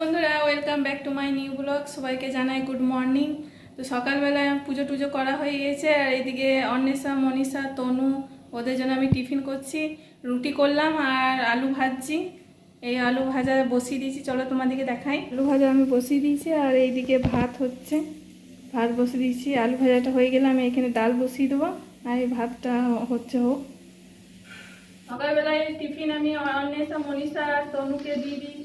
বন্ধুরা welcome back to my new blog সবাইকে জানাই গুড মর্নিং তো সকালবেলায় পুজো টুজো করা হয়ে গেছে, আর এদিকে অন্বেষা, মনীষা, তনু, ওদের জন্য আমি টিফিন করছি, রুটি করলাম আর আলু ভাজছি। এই আলু ভাজা বসিয়ে দিয়েছি, চলো তোমাদেরকে দেখাই। আলু ভাজা আমি বসিয়ে দিয়েছি, আর এইদিকে ভাত হচ্ছে। ভাত বসিয়ে দিয়েছি, আলু ভাজাটা হয়ে গেলে আমি এখানে ডাল বসিয়ে দেবো, আর এই ভাতটা হচ্ছে হোক। সকালবেলায় টিফিন আমি অন্বেষা, মনীষা আর তনুকে দিয়ে দিয়েছি।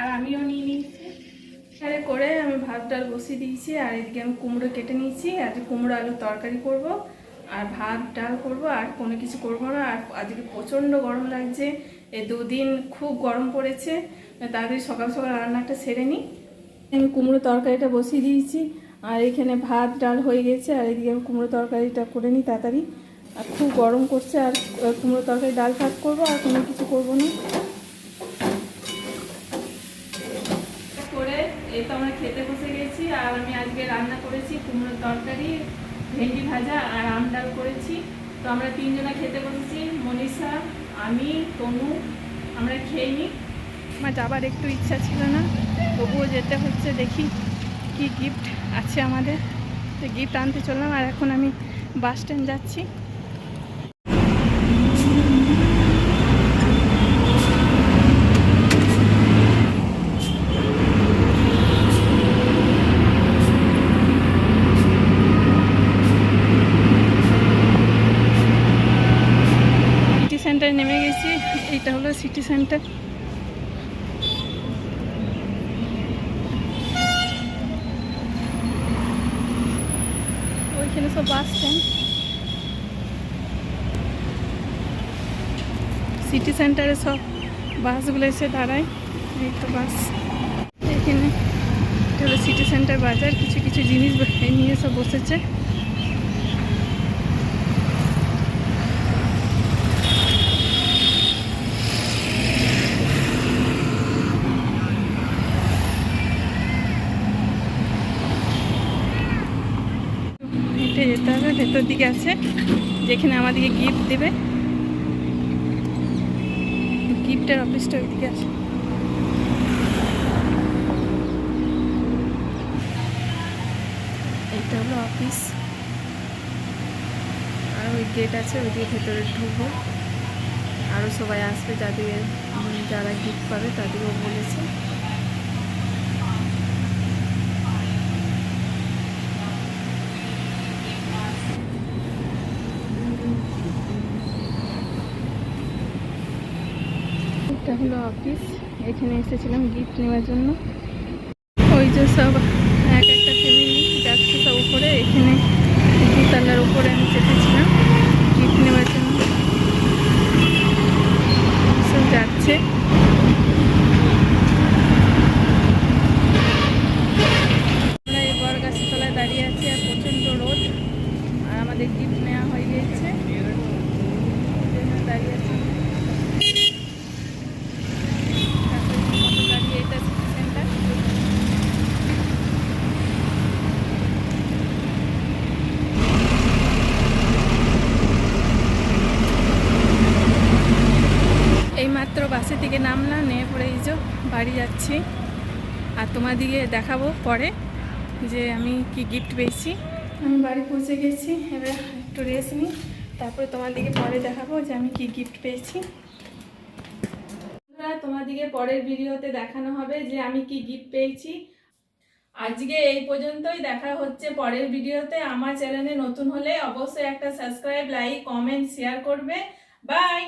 আর আমিও নিয়ে নিয়েছি এখানে করে আমি ভাত, ডাল বসিয়ে দিয়েছি, আর এদিকে আমি কুমড়ো কেটে নিয়েছি। আজকে কুমড়ো আলুর তরকারি করব, আর ভাত, ডাল করব, আর কোনো কিছু করব না। আর আজকে প্রচণ্ড গরম লাগছে। এই দুদিন খুব গরম পড়েছে। তাড়াতাড়ি সকাল সকাল রান্নাটা সেরে নিই। আমি কুমড়ো তরকারিটা বসিয়ে দিয়েছি। আর এখানে ভাত, ডাল হয়ে গেছে। আর এদিকে আমি কুমড়ো তরকারিটা করে নিই তাড়াতাড়ি। আর খুব গরম করছে। আর কুমড়ো তরকারি, ডাল, ভাত করব, আর কোনো কিছু করব না করে এই তো আমরা খেতে বসে গেছি, আর আমি আজকে রান্না করেছি কুমড়োর তরকারি, ভেন্ডি ভাজা আর আম ডাল করেছি। তো আমরা তিনজনা খেতে বসেছি, মনীষা, আমি, তনু, আমরা খেয়ে নিই। আমার যাবার একটু ইচ্ছা ছিল না, তবুও যেতে হচ্ছে, দেখি কি গিফট আছে আমাদের। তো গিফট আনতে চললাম, আর এখন আমি বাস স্ট্যান্ড যাচ্ছি সিটি সেন্টারে নেমে গেছি এইটা হলো সিটি সেন্টার। ওইখানে সব বাস স্ট্যান্ড। সিটি সেন্টারে সব বাসগুলো এসে দাঁড়ায়, এই তো বাস। এখানে সিটি সেন্টার বাজার, কিছু কিছু জিনিস নিয়ে সব বসেছে হেঁটে যেতে হবে ভেতর দিকে আছে, যেখানে আমাদেরকে গিফট দেবে। গিফটের অফিসটা ওইদিকে আছে। এটা হলো অফিস আর ওই গেট আছে, ওইদিকে ভেতরে ঢুকবো। আরও সবাই আসবে, যাদের যারা গিফট পাবে তাদেরকেও বলেছে এটা হলো অফিস। এখানে এসেছিলাম গিফট নেওয়ার জন্য। ওই যে সব এক একটা ফ্যামিলি যাচ্ছে সব উপরে। এখানে দুতলার উপরে আমি চেপেছিলাম গিফট নেওয়ার জন্য সব যাচ্ছে আমরা এই বড় গাছের তলায় দাঁড়িয়ে আছি আর প্রচণ্ড রোদ আর আমাদের গিফট নেওয়া হয়ে গেছে এই জন্য দাঁড়িয়ে আছি তারপরে মতো দাঁড়িয়ে এটা সিটি সেন্টার এই মাত্র বাসের থেকে নামলাম নেমে পড়ে এই যে বাড়ি যাচ্ছি। আর তোমাদিকে দেখাবো পরে যে আমি কি গিফট পেয়েছি। আমি বাড়ি পৌঁছে গেছি, এবার একটু রেস্ট নিই, তারপরে তোমাদিকে পরে দেখাবো যে আমি কি গিফট পেয়েছি। তোমাদিকে পরের ভিডিওতে দেখানো হবে যে আমি কি গিফট পেয়েছি। আজকে এই পর্যন্তই, দেখা হচ্ছে পরের ভিডিওতে। আমার চ্যানেলে নতুন হলে অবশ্যই একটা সাবস্ক্রাইব লাইক কমেন্ট শেয়ার করবে। বাই